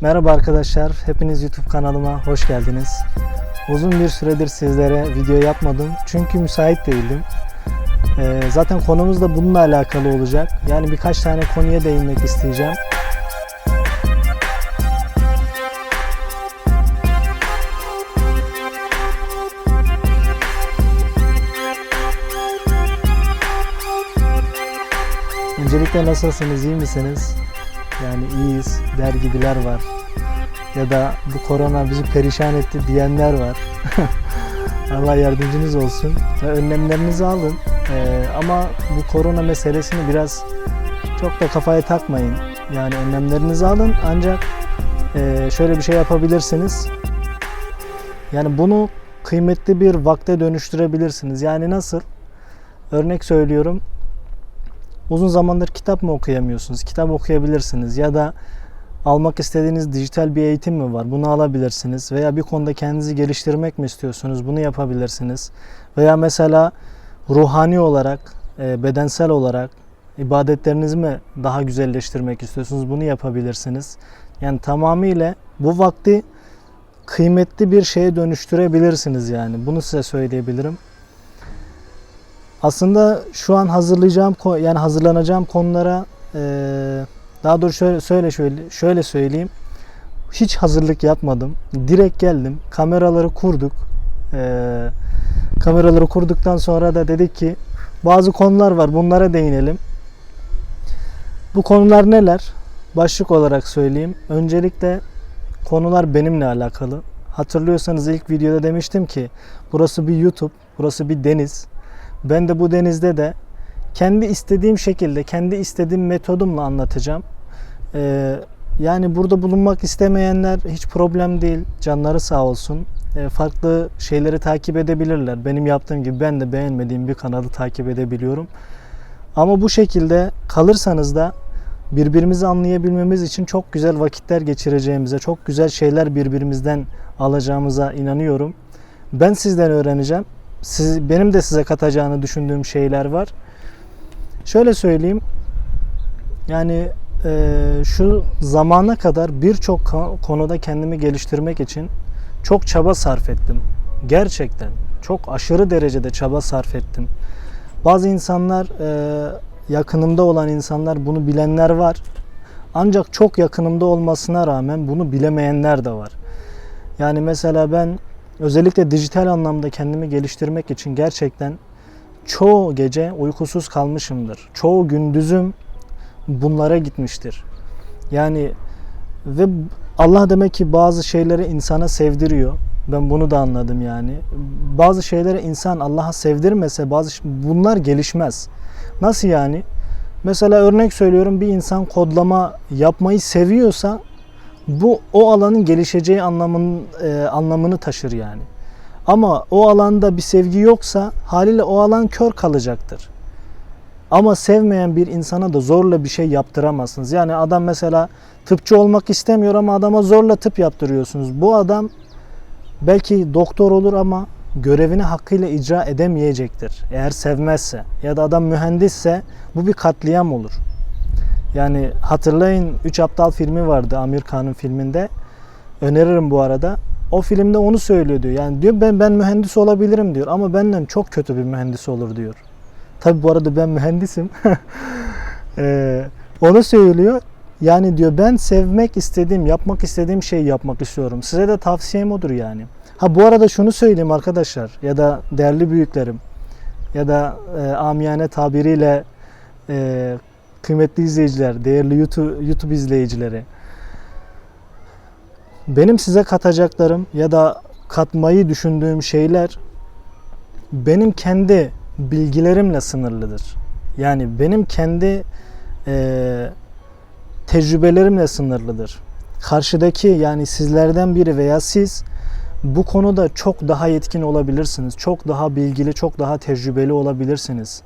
Merhaba arkadaşlar, hepiniz YouTube kanalıma hoş geldiniz. Uzun bir süredir sizlere video yapmadım çünkü müsait değildim. Ee, zaten konumuz da bununla alakalı olacak. Yani birkaç tane konuya değinmek isteyeceğim. Öncelikle nasılsınız, iyi misiniz? Yani iyiyiz, der gibiler var. Ya da bu korona bizi perişan etti diyenler var. Allah yardımcınız olsun. Ve önlemlerinizi alın. Ee, ama bu korona meselesini biraz çok da kafaya takmayın. Yani önlemlerinizi alın ancak e, şöyle bir şey yapabilirsiniz. Yani bunu kıymetli bir vakte dönüştürebilirsiniz. Yani nasıl? Örnek söylüyorum uzun zamandır kitap mı okuyamıyorsunuz? Kitap okuyabilirsiniz ya da almak istediğiniz dijital bir eğitim mi var? Bunu alabilirsiniz veya bir konuda kendinizi geliştirmek mi istiyorsunuz? Bunu yapabilirsiniz. Veya mesela ruhani olarak, e, bedensel olarak ibadetlerinizi mi daha güzelleştirmek istiyorsunuz? Bunu yapabilirsiniz. Yani tamamıyla bu vakti kıymetli bir şeye dönüştürebilirsiniz yani. Bunu size söyleyebilirim. Aslında şu an hazırlayacağım yani hazırlanacağım konulara eee, daha doğrusu şöyle söyle şöyle şöyle söyleyeyim. Hiç hazırlık yapmadım. Direkt geldim. Kameraları kurduk. Eee, kameraları kurduktan sonra da dedik ki bazı konular var. Bunlara değinelim. Bu konular neler? Başlık olarak söyleyeyim. Öncelikle konular benimle alakalı. Hatırlıyorsanız ilk videoda demiştim ki burası bir YouTube, burası bir deniz. Ben de bu denizde de kendi istediğim şekilde, kendi istediğim metodumla anlatacağım. Ee, yani burada bulunmak istemeyenler hiç problem değil. Canları sağ olsun. Ee, farklı şeyleri takip edebilirler. Benim yaptığım gibi ben de beğenmediğim bir kanalı takip edebiliyorum. Ama bu şekilde kalırsanız da birbirimizi anlayabilmemiz için çok güzel vakitler geçireceğimize, çok güzel şeyler birbirimizden alacağımıza inanıyorum. Ben sizden öğreneceğim siz, benim de size katacağını düşündüğüm şeyler var. Şöyle söyleyeyim. Yani e, şu zamana kadar birçok konuda kendimi geliştirmek için çok çaba sarf ettim. Gerçekten çok aşırı derecede çaba sarf ettim. Bazı insanlar e, yakınımda olan insanlar bunu bilenler var. Ancak çok yakınımda olmasına rağmen bunu bilemeyenler de var. Yani mesela ben özellikle dijital anlamda kendimi geliştirmek için gerçekten çoğu gece uykusuz kalmışımdır. Çoğu gündüzüm bunlara gitmiştir. Yani ve Allah demek ki bazı şeyleri insana sevdiriyor. Ben bunu da anladım yani. Bazı şeyleri insan Allah'a sevdirmese bazı bunlar gelişmez. Nasıl yani? Mesela örnek söylüyorum bir insan kodlama yapmayı seviyorsa bu o alanın gelişeceği anlamın e, anlamını taşır yani. Ama o alanda bir sevgi yoksa haliyle o alan kör kalacaktır. Ama sevmeyen bir insana da zorla bir şey yaptıramazsınız. Yani adam mesela tıpçı olmak istemiyor ama adama zorla tıp yaptırıyorsunuz. Bu adam belki doktor olur ama görevini hakkıyla icra edemeyecektir. Eğer sevmezse ya da adam mühendisse bu bir katliam olur. Yani hatırlayın 3 Aptal filmi vardı Amir Khan'ın filminde. Öneririm bu arada. O filmde onu söylüyor diyor. Yani diyor ben ben mühendis olabilirim diyor ama benden çok kötü bir mühendis olur diyor. Tabi bu arada ben mühendisim. ee, onu söylüyor. Yani diyor ben sevmek istediğim, yapmak istediğim şeyi yapmak istiyorum. Size de tavsiyem odur yani. Ha bu arada şunu söyleyeyim arkadaşlar ya da değerli büyüklerim ya da e, amiyane tabiriyle e, kıymetli izleyiciler, değerli YouTube, YouTube izleyicileri. Benim size katacaklarım ya da katmayı düşündüğüm şeyler benim kendi bilgilerimle sınırlıdır. Yani benim kendi e, tecrübelerimle sınırlıdır. Karşıdaki yani sizlerden biri veya siz bu konuda çok daha yetkin olabilirsiniz. Çok daha bilgili, çok daha tecrübeli olabilirsiniz.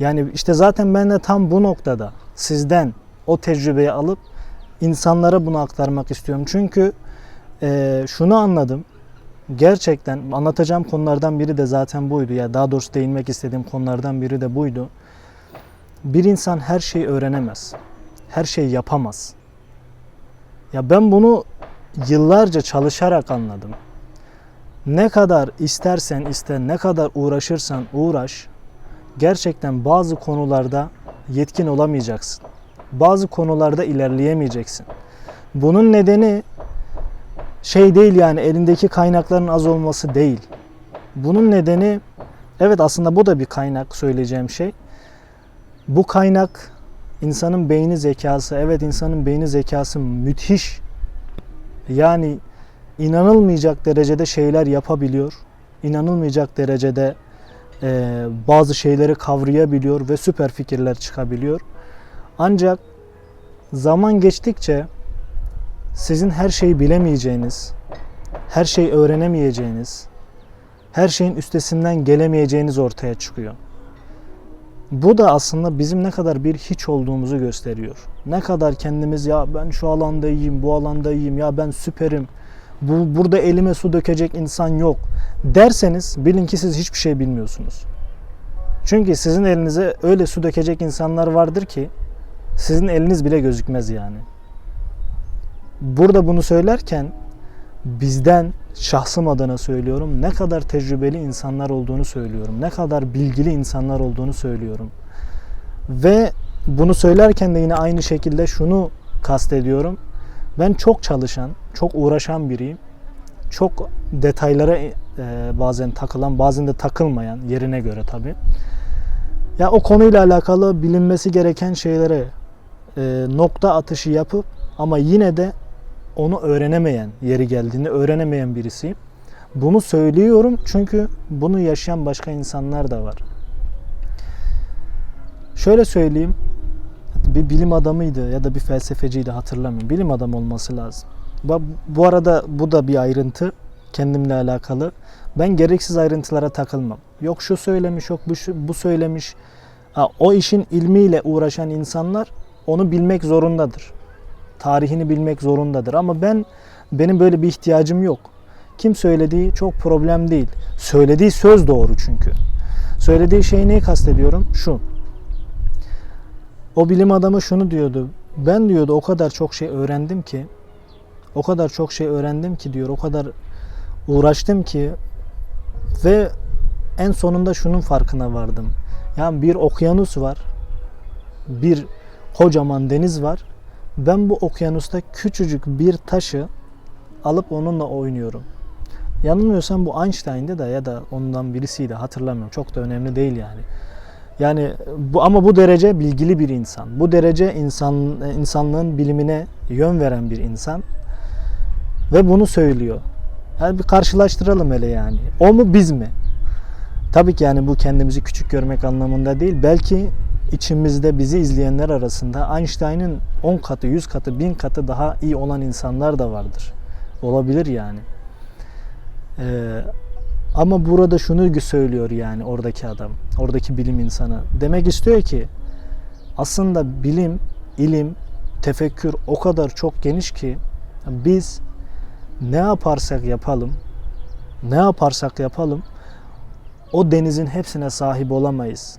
Yani işte zaten ben de tam bu noktada sizden o tecrübeyi alıp insanlara bunu aktarmak istiyorum. Çünkü e, şunu anladım. Gerçekten anlatacağım konulardan biri de zaten buydu. Ya daha doğrusu değinmek istediğim konulardan biri de buydu. Bir insan her şeyi öğrenemez. Her şeyi yapamaz. Ya ben bunu yıllarca çalışarak anladım. Ne kadar istersen iste, ne kadar uğraşırsan uğraş, gerçekten bazı konularda yetkin olamayacaksın. Bazı konularda ilerleyemeyeceksin. Bunun nedeni şey değil yani elindeki kaynakların az olması değil. Bunun nedeni evet aslında bu da bir kaynak söyleyeceğim şey. Bu kaynak insanın beyni zekası. Evet insanın beyni zekası müthiş. Yani inanılmayacak derecede şeyler yapabiliyor. İnanılmayacak derecede e, bazı şeyleri kavrayabiliyor ve süper fikirler çıkabiliyor. Ancak zaman geçtikçe sizin her şeyi bilemeyeceğiniz, her şeyi öğrenemeyeceğiniz, her şeyin üstesinden gelemeyeceğiniz ortaya çıkıyor. Bu da aslında bizim ne kadar bir hiç olduğumuzu gösteriyor. Ne kadar kendimiz ya ben şu alanda iyiyim, bu alanda iyiyim, ya ben süperim, bu, burada elime su dökecek insan yok derseniz bilin ki siz hiçbir şey bilmiyorsunuz. Çünkü sizin elinize öyle su dökecek insanlar vardır ki sizin eliniz bile gözükmez yani. Burada bunu söylerken bizden şahsım adına söylüyorum ne kadar tecrübeli insanlar olduğunu söylüyorum. Ne kadar bilgili insanlar olduğunu söylüyorum. Ve bunu söylerken de yine aynı şekilde şunu kastediyorum. Ben çok çalışan, çok uğraşan biriyim. Çok detaylara e, bazen takılan, bazen de takılmayan yerine göre tabii. Ya o konuyla alakalı bilinmesi gereken şeylere e, nokta atışı yapıp ama yine de onu öğrenemeyen, yeri geldiğinde öğrenemeyen birisiyim. Bunu söylüyorum çünkü bunu yaşayan başka insanlar da var. Şöyle söyleyeyim. Bir bilim adamıydı ya da bir felsefeciydi hatırlamıyorum. Bilim adamı olması lazım. Bu- arada bu da bir ayrıntı kendimle alakalı. Ben gereksiz ayrıntılara takılmam. Yok şu söylemiş, yok bu, bu söylemiş. Ha, o işin ilmiyle uğraşan insanlar onu bilmek zorundadır tarihini bilmek zorundadır. Ama ben benim böyle bir ihtiyacım yok. Kim söylediği çok problem değil. Söylediği söz doğru çünkü. Söylediği şeyi neyi kastediyorum? Şu. O bilim adamı şunu diyordu. Ben diyordu o kadar çok şey öğrendim ki o kadar çok şey öğrendim ki diyor. O kadar uğraştım ki ve en sonunda şunun farkına vardım. Yani bir okyanus var. Bir kocaman deniz var ben bu okyanusta küçücük bir taşı alıp onunla oynuyorum. Yanılmıyorsam bu Einstein'de de ya da ondan birisiydi hatırlamıyorum. Çok da önemli değil yani. Yani bu ama bu derece bilgili bir insan. Bu derece insan insanlığın bilimine yön veren bir insan ve bunu söylüyor. Yani bir karşılaştıralım hele yani. O mu biz mi? Tabii ki yani bu kendimizi küçük görmek anlamında değil. Belki içimizde bizi izleyenler arasında Einstein'ın 10 katı, 100 katı, 1000 katı daha iyi olan insanlar da vardır. Olabilir yani. Ee, ama burada şunu söylüyor yani oradaki adam, oradaki bilim insanı. Demek istiyor ki aslında bilim, ilim, tefekkür o kadar çok geniş ki biz ne yaparsak yapalım, ne yaparsak yapalım o denizin hepsine sahip olamayız.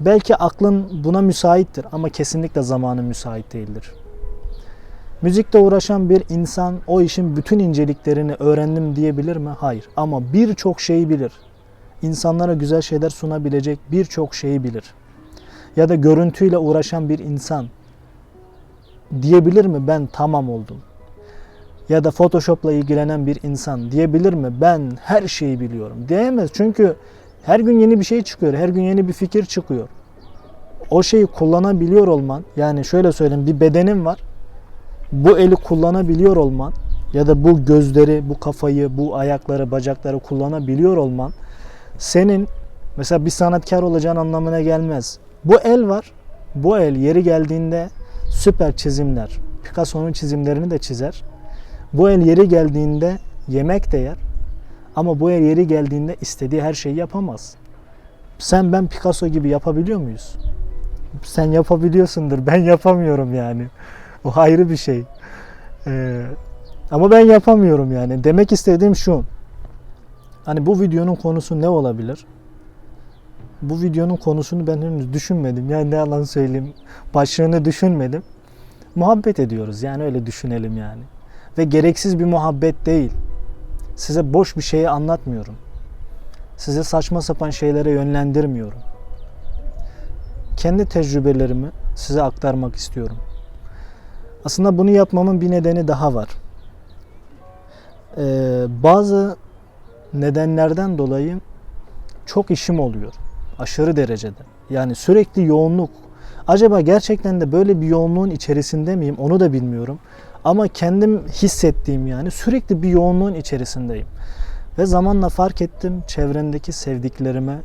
Belki aklın buna müsaittir ama kesinlikle zamanı müsait değildir. Müzikle uğraşan bir insan o işin bütün inceliklerini öğrendim diyebilir mi? Hayır. Ama birçok şeyi bilir. İnsanlara güzel şeyler sunabilecek birçok şeyi bilir. Ya da görüntüyle uğraşan bir insan diyebilir mi ben tamam oldum? Ya da Photoshop'la ilgilenen bir insan diyebilir mi ben her şeyi biliyorum? Diyemez çünkü her gün yeni bir şey çıkıyor. Her gün yeni bir fikir çıkıyor. O şeyi kullanabiliyor olman, yani şöyle söyleyeyim bir bedenin var. Bu eli kullanabiliyor olman ya da bu gözleri, bu kafayı, bu ayakları, bacakları kullanabiliyor olman senin mesela bir sanatkar olacağın anlamına gelmez. Bu el var. Bu el yeri geldiğinde süper çizimler. Picasso'nun çizimlerini de çizer. Bu el yeri geldiğinde yemek de yer. Ama bu el yeri geldiğinde istediği her şeyi yapamaz. Sen ben Picasso gibi yapabiliyor muyuz? Sen yapabiliyorsundur. Ben yapamıyorum yani. O ayrı bir şey. Ee, ama ben yapamıyorum yani. Demek istediğim şu. Hani bu videonun konusu ne olabilir? Bu videonun konusunu ben henüz düşünmedim. Yani ne yalan söyleyeyim. Başlığını düşünmedim. muhabbet ediyoruz. Yani öyle düşünelim yani. Ve gereksiz bir muhabbet değil. Size boş bir şeyi anlatmıyorum. Size saçma sapan şeylere yönlendirmiyorum. Kendi tecrübelerimi size aktarmak istiyorum. Aslında bunu yapmamın bir nedeni daha var. Ee, bazı nedenlerden dolayı çok işim oluyor. Aşırı derecede. Yani sürekli yoğunluk. Acaba gerçekten de böyle bir yoğunluğun içerisinde miyim onu da bilmiyorum. Ama kendim hissettiğim yani sürekli bir yoğunluğun içerisindeyim. Ve zamanla fark ettim çevremdeki sevdiklerime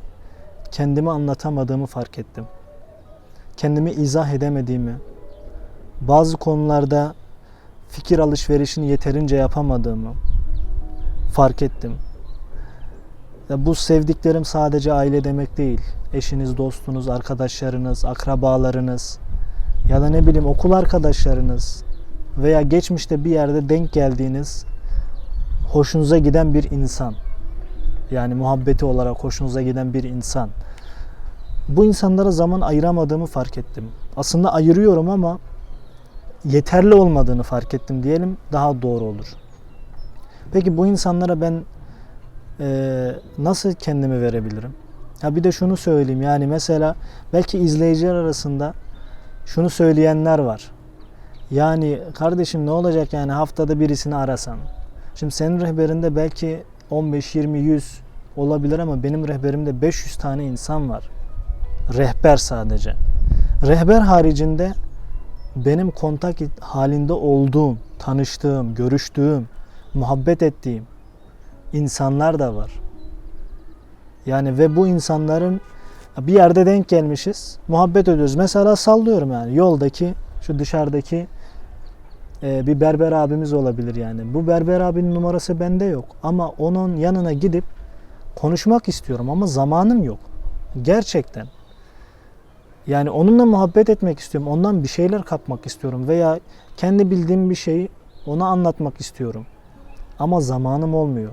kendimi anlatamadığımı fark ettim. Kendimi izah edemediğimi, bazı konularda fikir alışverişini yeterince yapamadığımı fark ettim. Ya bu sevdiklerim sadece aile demek değil. Eşiniz, dostunuz, arkadaşlarınız, akrabalarınız ya da ne bileyim okul arkadaşlarınız veya geçmişte bir yerde denk geldiğiniz hoşunuza giden bir insan. Yani muhabbeti olarak hoşunuza giden bir insan. Bu insanlara zaman ayıramadığımı fark ettim. Aslında ayırıyorum ama yeterli olmadığını fark ettim diyelim daha doğru olur. Peki bu insanlara ben e, nasıl kendimi verebilirim? Ha bir de şunu söyleyeyim yani mesela belki izleyiciler arasında şunu söyleyenler var. Yani kardeşim ne olacak yani haftada birisini arasan. Şimdi senin rehberinde belki 15, 20, 100 olabilir ama benim rehberimde 500 tane insan var. Rehber sadece. Rehber haricinde benim kontak halinde olduğum, tanıştığım, görüştüğüm, muhabbet ettiğim insanlar da var. Yani ve bu insanların bir yerde denk gelmişiz, muhabbet ediyoruz. Mesela sallıyorum yani yoldaki, şu dışarıdaki e, bir berber abimiz olabilir yani. Bu berber abinin numarası bende yok ama onun yanına gidip konuşmak istiyorum ama zamanım yok. Gerçekten. Yani onunla muhabbet etmek istiyorum. Ondan bir şeyler kapmak istiyorum veya kendi bildiğim bir şeyi ona anlatmak istiyorum. Ama zamanım olmuyor.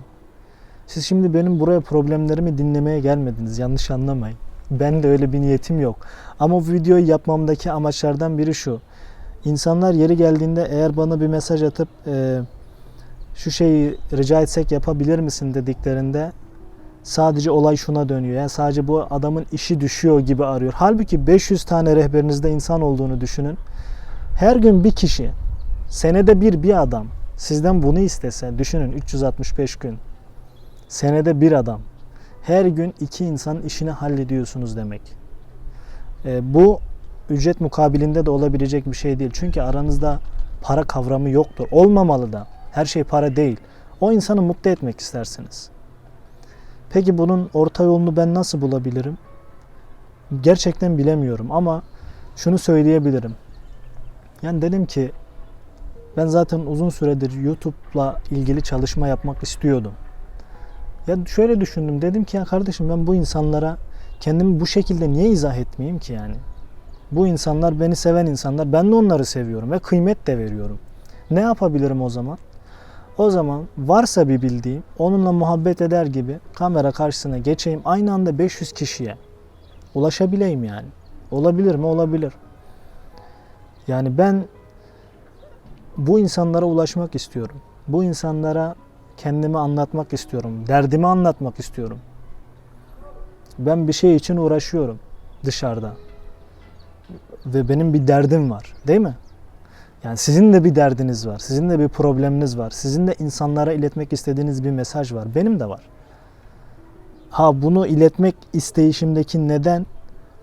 Siz şimdi benim buraya problemlerimi dinlemeye gelmediniz. Yanlış anlamayın. Ben de öyle bir niyetim yok. Ama bu videoyu yapmamdaki amaçlardan biri şu. İnsanlar yeri geldiğinde eğer bana bir mesaj atıp e, şu şeyi rica etsek yapabilir misin dediklerinde sadece olay şuna dönüyor. Yani sadece bu adamın işi düşüyor gibi arıyor. Halbuki 500 tane rehberinizde insan olduğunu düşünün. Her gün bir kişi, senede bir bir adam sizden bunu istese düşünün 365 gün. Senede bir adam. Her gün iki insanın işini hallediyorsunuz demek. E, bu ücret mukabilinde de olabilecek bir şey değil. Çünkü aranızda para kavramı yoktur. Olmamalı da. Her şey para değil. O insanı mutlu etmek istersiniz. Peki bunun orta yolunu ben nasıl bulabilirim? Gerçekten bilemiyorum ama şunu söyleyebilirim. Yani dedim ki ben zaten uzun süredir YouTube'la ilgili çalışma yapmak istiyordum. Ya şöyle düşündüm. Dedim ki ya kardeşim ben bu insanlara kendimi bu şekilde niye izah etmeyeyim ki yani? Bu insanlar beni seven insanlar. Ben de onları seviyorum ve kıymet de veriyorum. Ne yapabilirim o zaman? O zaman varsa bir bildiğim onunla muhabbet eder gibi kamera karşısına geçeyim. Aynı anda 500 kişiye ulaşabileyim yani. Olabilir mi? Olabilir. Yani ben bu insanlara ulaşmak istiyorum. Bu insanlara kendimi anlatmak istiyorum. Derdimi anlatmak istiyorum. Ben bir şey için uğraşıyorum dışarıda. Ve benim bir derdim var, değil mi? Yani sizin de bir derdiniz var, sizin de bir probleminiz var, sizin de insanlara iletmek istediğiniz bir mesaj var. Benim de var. Ha bunu iletmek isteyişimdeki neden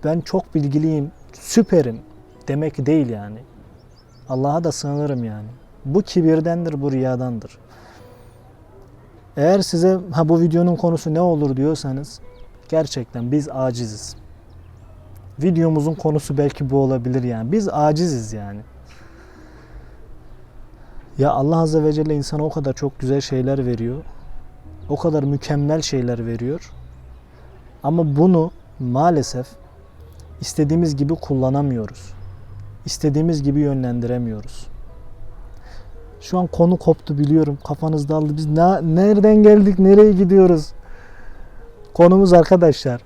ben çok bilgiliyim, süperim demek değil yani. Allah'a da sığınırım yani. Bu kibirdendir, bu riyadandır. Eğer size ha bu videonun konusu ne olur diyorsanız gerçekten biz aciziz. Videomuzun konusu belki bu olabilir yani. Biz aciziz yani. Ya Allah Azze ve Celle insana o kadar çok güzel şeyler veriyor. O kadar mükemmel şeyler veriyor. Ama bunu maalesef istediğimiz gibi kullanamıyoruz. İstediğimiz gibi yönlendiremiyoruz. Şu an konu koptu biliyorum. Kafanız daldı. Biz ne, nereden geldik, nereye gidiyoruz? Konumuz arkadaşlar.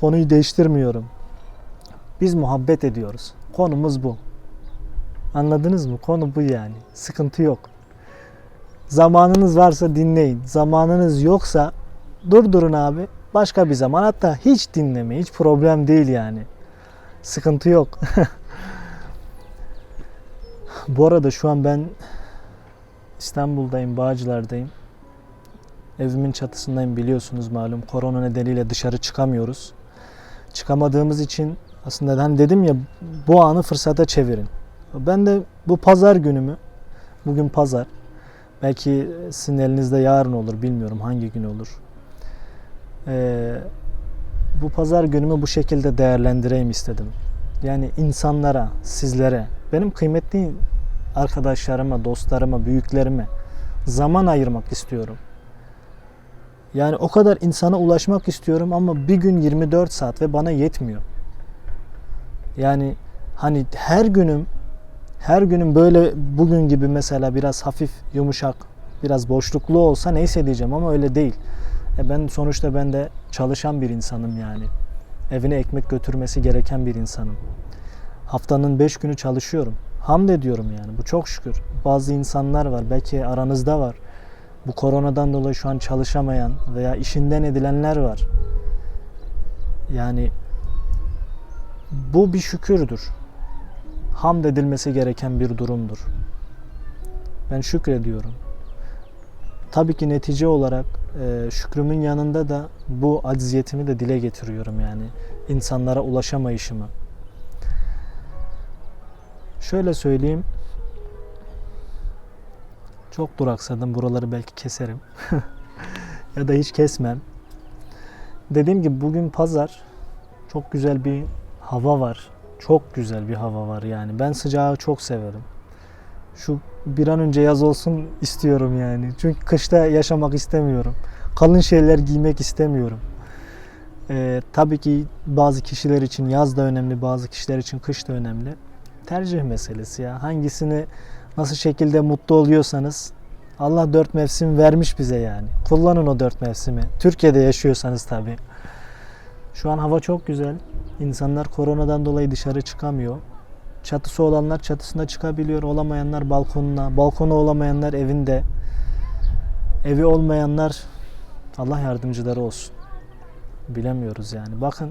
Konuyu değiştirmiyorum. Biz muhabbet ediyoruz. Konumuz bu. Anladınız mı? Konu bu yani. Sıkıntı yok. Zamanınız varsa dinleyin. Zamanınız yoksa durdurun abi. Başka bir zaman hatta hiç dinleme. Hiç problem değil yani. Sıkıntı yok. Bu arada şu an ben İstanbul'dayım, Bağcılar'dayım. Evimin çatısındayım biliyorsunuz malum. Korona nedeniyle dışarı çıkamıyoruz. Çıkamadığımız için aslında hani dedim ya bu anı fırsata çevirin. Ben de bu pazar günümü, bugün pazar, belki sizin elinizde yarın olur bilmiyorum hangi gün olur. Ee, bu pazar günümü bu şekilde değerlendireyim istedim. Yani insanlara, sizlere, benim kıymetli arkadaşlarıma, dostlarıma, büyüklerime zaman ayırmak istiyorum. Yani o kadar insana ulaşmak istiyorum ama bir gün 24 saat ve bana yetmiyor. Yani hani her günüm her günüm böyle bugün gibi mesela biraz hafif yumuşak, biraz boşluklu olsa neyse diyeceğim ama öyle değil. E ben sonuçta ben de çalışan bir insanım yani. Evine ekmek götürmesi gereken bir insanım. Haftanın 5 günü çalışıyorum. Hamd ediyorum yani. Bu çok şükür. Bazı insanlar var. Belki aranızda var. Bu koronadan dolayı şu an çalışamayan veya işinden edilenler var. Yani bu bir şükürdür. Hamd edilmesi gereken bir durumdur. Ben şükrediyorum. Tabii ki netice olarak e, şükrümün yanında da bu acziyetimi de dile getiriyorum yani. insanlara ulaşamayışımı. Şöyle söyleyeyim. Çok duraksadım. Buraları belki keserim. ya da hiç kesmem. Dediğim gibi bugün pazar. Çok güzel bir hava var. Çok güzel bir hava var yani. Ben sıcağı çok severim. Şu bir an önce yaz olsun istiyorum yani. Çünkü kışta yaşamak istemiyorum. Kalın şeyler giymek istemiyorum. Ee, tabii ki bazı kişiler için yaz da önemli, bazı kişiler için kış da önemli. Tercih meselesi ya. Hangisini nasıl şekilde mutlu oluyorsanız Allah dört mevsim vermiş bize yani. Kullanın o dört mevsimi. Türkiye'de yaşıyorsanız tabii. Şu an hava çok güzel. İnsanlar koronadan dolayı dışarı çıkamıyor. Çatısı olanlar çatısına çıkabiliyor. Olamayanlar balkonuna. Balkonu olamayanlar evinde. Evi olmayanlar Allah yardımcıları olsun. Bilemiyoruz yani. Bakın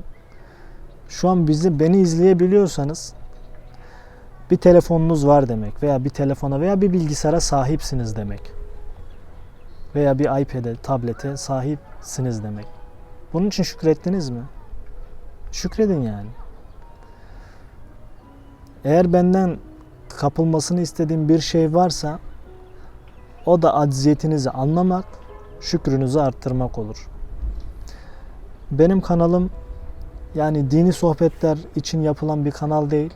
şu an bizi beni izleyebiliyorsanız bir telefonunuz var demek veya bir telefona veya bir bilgisayara sahipsiniz demek. Veya bir iPad'e, tablete sahipsiniz demek. Bunun için şükrettiniz mi? Şükredin yani. Eğer benden kapılmasını istediğim bir şey varsa o da acziyetinizi anlamak, şükrünüzü arttırmak olur. Benim kanalım yani dini sohbetler için yapılan bir kanal değil.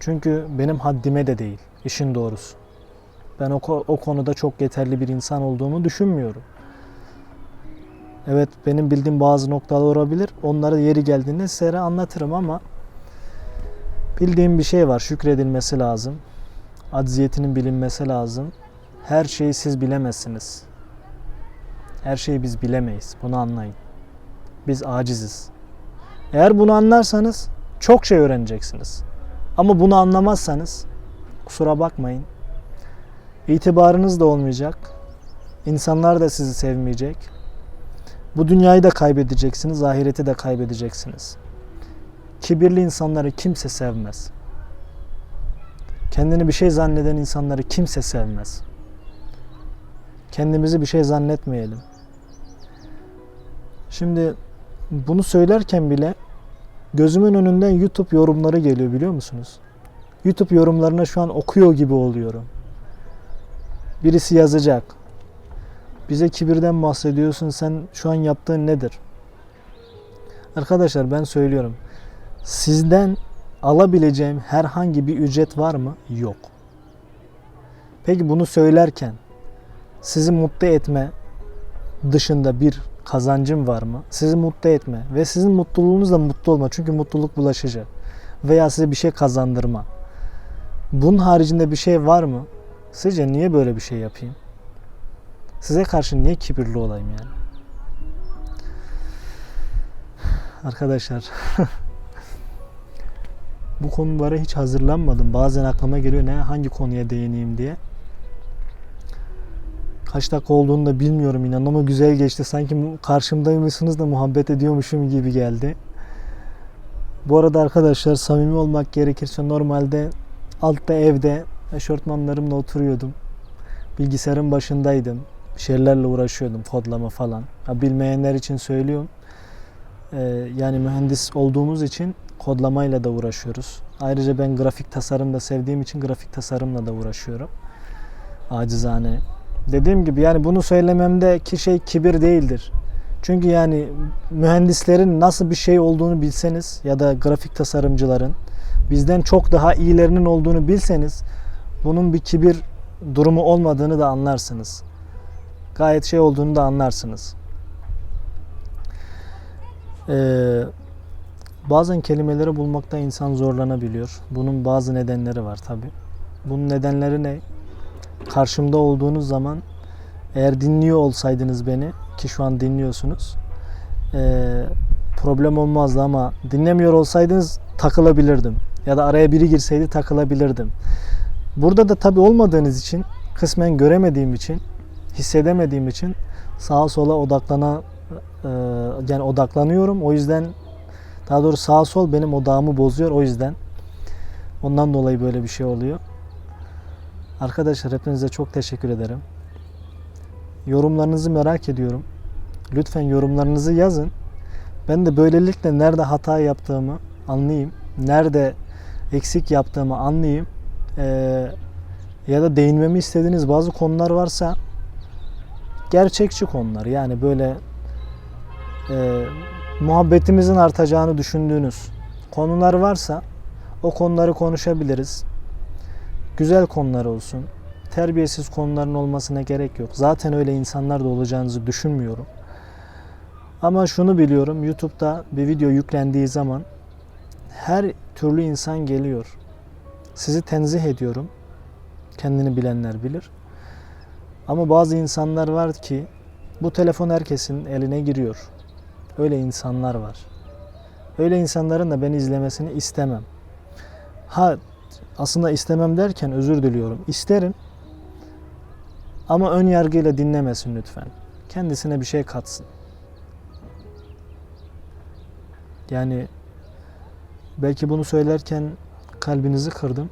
Çünkü benim haddime de değil işin doğrusu. Ben o, o konuda çok yeterli bir insan olduğumu düşünmüyorum. Evet benim bildiğim bazı noktalar olabilir. Onları yeri geldiğinde size anlatırım ama bildiğim bir şey var. Şükredilmesi lazım. Acziyetinin bilinmesi lazım. Her şeyi siz bilemezsiniz. Her şeyi biz bilemeyiz. Bunu anlayın. Biz aciziz. Eğer bunu anlarsanız çok şey öğreneceksiniz. Ama bunu anlamazsanız kusura bakmayın. İtibarınız da olmayacak. İnsanlar da sizi sevmeyecek. Bu dünyayı da kaybedeceksiniz, ahireti de kaybedeceksiniz. Kibirli insanları kimse sevmez. Kendini bir şey zanneden insanları kimse sevmez. Kendimizi bir şey zannetmeyelim. Şimdi bunu söylerken bile gözümün önünden YouTube yorumları geliyor biliyor musunuz? YouTube yorumlarına şu an okuyor gibi oluyorum. Birisi yazacak. Bize kibirden bahsediyorsun. Sen şu an yaptığın nedir? Arkadaşlar ben söylüyorum. Sizden alabileceğim herhangi bir ücret var mı? Yok. Peki bunu söylerken sizi mutlu etme dışında bir kazancım var mı? Sizi mutlu etme ve sizin mutluluğunuzla mutlu olma. Çünkü mutluluk bulaşıcı. Veya size bir şey kazandırma. Bunun haricinde bir şey var mı? Sizce niye böyle bir şey yapayım? Size karşı niye kibirli olayım yani? Arkadaşlar Bu konulara hiç hazırlanmadım. Bazen aklıma geliyor ne hangi konuya değineyim diye. Kaç dakika olduğunu da bilmiyorum inan ama güzel geçti. Sanki karşımdaymışsınız da muhabbet ediyormuşum gibi geldi. Bu arada arkadaşlar samimi olmak gerekirse normalde altta evde eşortmanlarımla oturuyordum. Bilgisayarın başındaydım. Şeylerle uğraşıyordum kodlama falan. Ha, bilmeyenler için söylüyorum. Ee, yani mühendis olduğumuz için kodlamayla da uğraşıyoruz. Ayrıca ben grafik tasarım da sevdiğim için grafik tasarımla da uğraşıyorum. Acizane. Dediğim gibi yani bunu söylememdeki şey kibir değildir. Çünkü yani mühendislerin nasıl bir şey olduğunu bilseniz ya da grafik tasarımcıların bizden çok daha iyilerinin olduğunu bilseniz bunun bir kibir durumu olmadığını da anlarsınız. Gayet şey olduğunu da anlarsınız. Ee, bazen kelimeleri bulmakta insan zorlanabiliyor. Bunun bazı nedenleri var tabi. Bunun nedenleri ne? Karşımda olduğunuz zaman eğer dinliyor olsaydınız beni ki şu an dinliyorsunuz ee, problem olmazdı ama dinlemiyor olsaydınız takılabilirdim. Ya da araya biri girseydi takılabilirdim. Burada da tabi olmadığınız için kısmen göremediğim için hissedemediğim için sağa sola odaklana e, yani odaklanıyorum. O yüzden daha doğrusu sağ sol benim odağımı bozuyor. O yüzden ondan dolayı böyle bir şey oluyor. Arkadaşlar hepinize çok teşekkür ederim. Yorumlarınızı merak ediyorum. Lütfen yorumlarınızı yazın. Ben de böylelikle nerede hata yaptığımı anlayayım. Nerede eksik yaptığımı anlayayım. Ee, ya da değinmemi istediğiniz bazı konular varsa gerçekçi konular. Yani böyle e, muhabbetimizin artacağını düşündüğünüz konular varsa o konuları konuşabiliriz. Güzel konular olsun. Terbiyesiz konuların olmasına gerek yok. Zaten öyle insanlar da olacağınızı düşünmüyorum. Ama şunu biliyorum. YouTube'da bir video yüklendiği zaman her türlü insan geliyor. Sizi tenzih ediyorum. Kendini bilenler bilir. Ama bazı insanlar var ki bu telefon herkesin eline giriyor. Öyle insanlar var. Öyle insanların da beni izlemesini istemem. Ha aslında istemem derken özür diliyorum. İsterim. Ama ön yargıyla dinlemesin lütfen. Kendisine bir şey katsın. Yani belki bunu söylerken kalbinizi kırdım.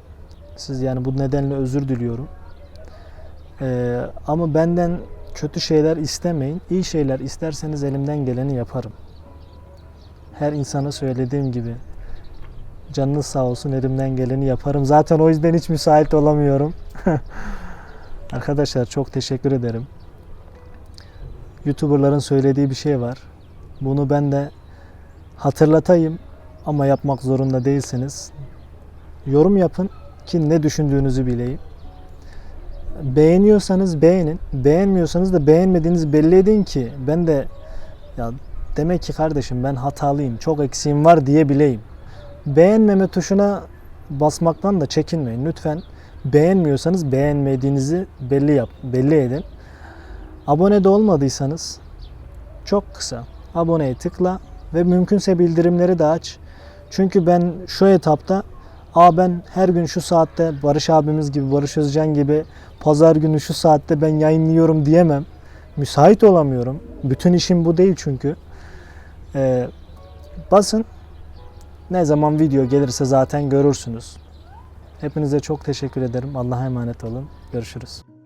Siz yani bu nedenle özür diliyorum. Ee, ama benden kötü şeyler istemeyin. İyi şeyler isterseniz elimden geleni yaparım. Her insana söylediğim gibi canınız sağ olsun elimden geleni yaparım. Zaten o yüzden hiç müsait olamıyorum. Arkadaşlar çok teşekkür ederim. YouTuber'ların söylediği bir şey var. Bunu ben de hatırlatayım ama yapmak zorunda değilsiniz. Yorum yapın ki ne düşündüğünüzü bileyim. Beğeniyorsanız beğenin. Beğenmiyorsanız da beğenmediğinizi belli edin ki ben de ya demek ki kardeşim ben hatalıyım, çok eksiğim var diyebileyim. Beğenmeme tuşuna basmaktan da çekinmeyin. Lütfen beğenmiyorsanız beğenmediğinizi belli yap, belli edin. Abone de olmadıysanız çok kısa aboneye tıkla ve mümkünse bildirimleri de aç. Çünkü ben şu etapta Aa ben her gün şu saatte Barış abimiz gibi, Barış Özcan gibi pazar günü şu saatte ben yayınlıyorum diyemem. Müsait olamıyorum. Bütün işim bu değil çünkü. Ee, basın. Ne zaman video gelirse zaten görürsünüz. Hepinize çok teşekkür ederim. Allah'a emanet olun. Görüşürüz.